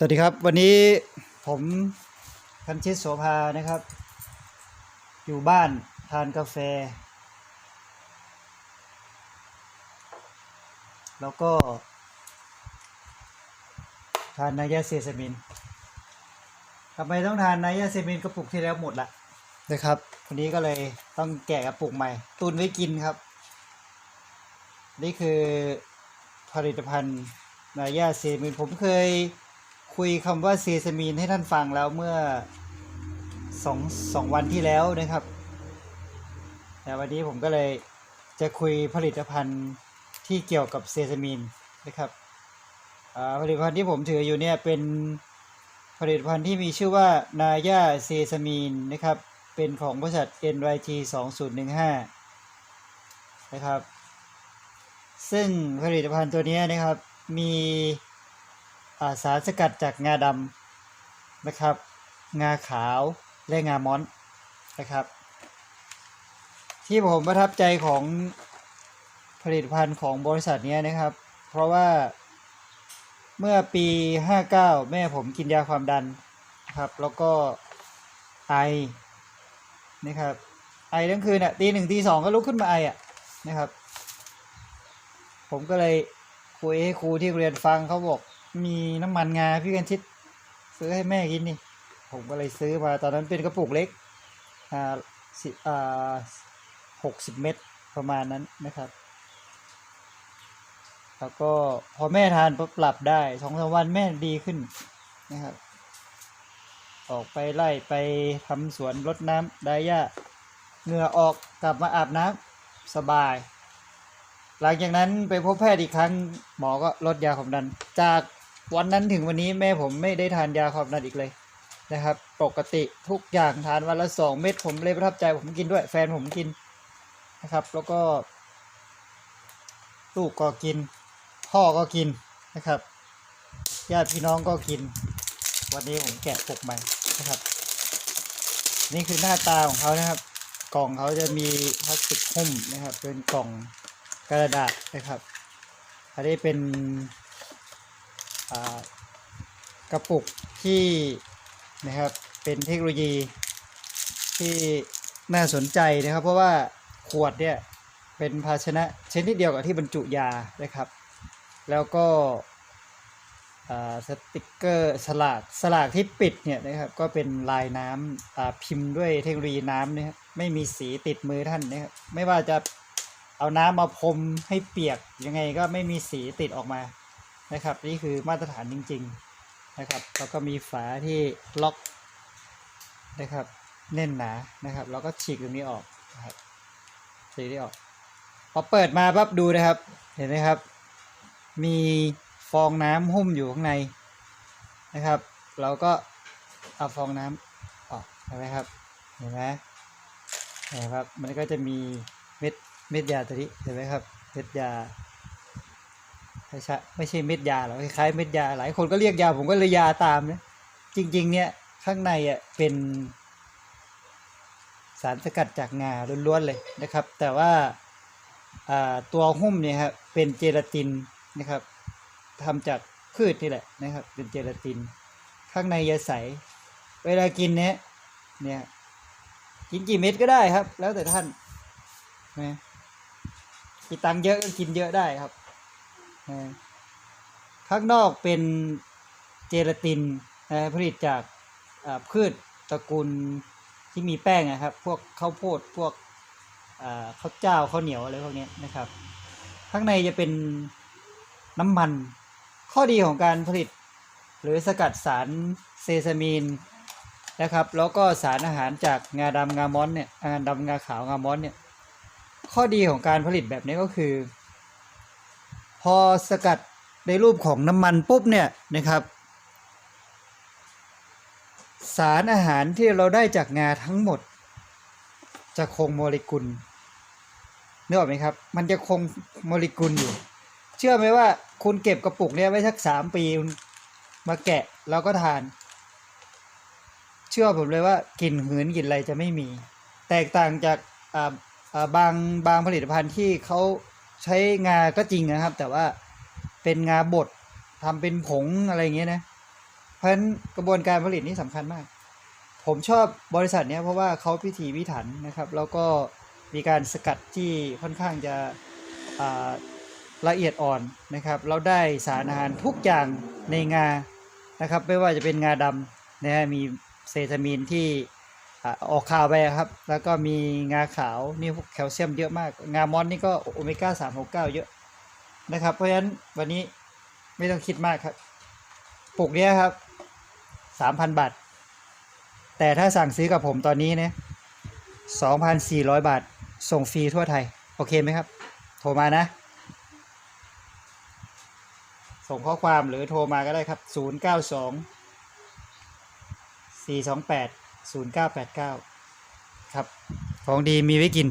สวัสดีครับ วันนี้ผมคันชิตโสภานะครับ อยู่บ้านทานกาแฟ แล้วก็ ทานนายาเซซามินทำไมต้องทานนายาเซซามินกระปุกที่แล้วหมดละนะครับ วันนี้ก็เลยต้องแกะกระปุกใหม่ ตุนไว้กินครับ นี่คือผลิตภัณฑ์นายาเซซามินผมเคย คุยคำว่าเซซามีนให้ท่านฟังแล้วเมื่อสองสองวันที่แล้วนะครับ แต่วันนี้ผมก็เลยจะคุยผลิตภัณฑ์ที่เกี่ยวกับเซซามีนนะครับผลิตภัณฑ์ที่ผมถืออยู่เนี่ยเป็นผลิตภัณฑ์ที่มีชื่อว่านายาเซซามีนนะครับ เป็นของบริษัท NYT 2015 นะครับ ซึ่งผลิตภัณฑ์ตัวนี้นะครับมี สารสกัดจากงาดำนะครับ งาขาวและงาม้อนนะครับ ที่ผมประทับใจของผลิตภัณฑ์ของบริษัทนี้นะครับ เพราะว่าเมื่อปี 59 แม่ผมกินยาความดันนะครับแล้วก็ไอนะครับไอทั้งคืนอะตีหนึ่งตีสองก็ลุกขึ้นมาไออะนะครับ ผมก็เลยคุยให้ครูที่โรงเรียนฟังเขาบอก มีน้ำมันงาพี่กันชิด ซื้อให้แม่กินนี่ ผมก็เลยซื้อมาตอนนั้นเป็นกระปุกเล็กอ่าสิอ่าหกสิบเม็ดประมาณนั้นนะครับ แล้วก็พอแม่ทานปุ๊บหลับได้สองสามวันแม่ดีขึ้นนะครับ ออกไปไล่ไปทำสวนรดน้ำได้หญ้าเหงื่อออกกลับมาอาบน้ำสบาย หลังจากนั้นไปพบแพทย์อีกครั้งหมอก็ลดยาความดันจาก วันนั้นถึงวันนี้แม่ผมไม่ได้ทานยาความดันอีกเลยนะครับ ปกติทุกอย่างทานวันละสองเม็ดผมเลยประทับใจผมกินด้วย แฟนผมกินนะครับ แล้วก็ ลูกก็กิน พ่อก็กินนะครับญาติพี่น้องก็กิน วันนี้ผมแกะปกใหม่นะครับ นี่คือหน้าตาของเขานะครับ กล่องเขาจะมีพลาสติกหุ้มนะครับ เป็นกล่องกระดาษนะครับ อันนี้เป็น กระปุกที่นะครับเป็นเทคโนโลยีที่น่าสนใจนะครับ เพราะว่าขวดเนี่ยเป็นภาชนะชนิดเดียวกับที่บรรจุยานะครับ แล้วก็สติกเกอร์สลากสลากที่ปิดเนี่ยนะครับก็เป็นลายน้ำพิมพ์ด้วยเทคโนโลยีน้ำนะครับไม่มีสีติดมือท่านนะครับไม่ว่าจะเอาน้ำมาพรมให้เปียกยังไงก็ไม่มีสีติดออกมา นะครับ นี่คือมาตรฐานจริง ๆนะครับ แล้วก็มีฝาที่ล็อกนะครับแน่นหนานะครับ แล้วก็ฉีกตรงนี้ออกนะครับฉีกนี้ออกพอเปิดมาปั๊บดูนะครับ เห็นไหมครับ มีฟองน้ำหุ้มอยู่ข้างในนะครับ เราก็เอาฟองน้ำออกเห็นไหมครับเห็นไหมเห็นครับ มันก็จะมีเม็ดเม็ดยาตัวนี้เห็นไหมครับเม็ดยา ไม่ใช่ไม่ใช่เม็ดยาหรอกคล้ายเม็ดยาหลายคนก็เรียกยาผมก็เลยยาตามนะจริง ๆ เนี่ยข้างในอะเป็นสารสกัดจากงาล้วนๆเลยนะครับ แต่ว่าตัวหุ้มเนี่ยครับเป็นเจลาตินนะครับทำจากพืชนี่แหละนะครับ เป็นเจลาติน ข้างในจะใส เวลากินเนี่ยเนี่ยกินกี่เม็ดก็ได้ครับ แล้วแต่ท่านนะกินตังเยอะก็กินเยอะได้ครับ ข้างนอกเป็นเจลาตินผลิตจากพืชตระกูลที่มีแป้งนะครับ พวกข้าวโพดพวกข้าวเจ้าข้าวเหนียวอะไรพวกนี้นะครับ ข้างในจะเป็นน้ำมัน ข้อดีของการผลิต หรือสกัดสารเซซามีนนะครับ แล้วก็สารอาหารจากงาดำงามอนเนี่ยงาดำงาขาวงามอนเนี่ยข้อดีของการผลิตแบบนี้ก็คือ อสกัดในรูปของน้ำมันปุ๊บเนี่ยนะครับ สารอาหารที่เราได้จากงาทั้งหมด จะคงโมเลกุลนึกออกไหมครับ มันจะคงโมเลกุลอยู่ เชื่อไหมว่าคุณเก็บกระปุกเนี้ยไว้สักสามปีมาแกะแล้วก็ทาน เชื่อผมเลยว่ากลิ่นหืนกลิ่นอะไรจะไม่มี แตกต่างจากบางบางผลิตภัณฑ์ที่เขา ใช้งาก็จริงนะครับ แต่ว่าเป็นงาบดทำเป็นผงอะไรอย่างเงี้ยนะ เพราะฉะนั้นกระบวนการผลิตนี่สำคัญมาก ผมชอบบริษัทเนี้ยเพราะว่าเขาพิถีพิถันนะครับ แล้วก็มีการสกัดที่ค่อนข้างจะละเอียดอ่อนนะครับเราได้สารอาหารทุกอย่างในงานะครับ ไม่ว่าจะเป็นงาดำนะฮะมีเซซามีนที่ ออกข่าวไปครับ แล้วก็มีงาขาวนี่พวกแคลเซียมเยอะมาก งามอนนี่ก็โอเมก้าสามหกเก้าเยอะนะครับ เพราะฉะนั้นวันนี้ไม่ต้องคิดมากครับปลูกเนี้ยครับสามพันบาท แต่ถ้าสั่งซื้อกับผมตอนนี้เนี่ยสองพันสี่ร้อยบาท ส่งฟรีทั่วไทย โอเคไหมครับ โทรมานะ ส่งข้อความหรือโทรมาก็ได้ครับ0 9 2 4 2 8 0 9 8 0989 ครับ ของดีมีไว้กิน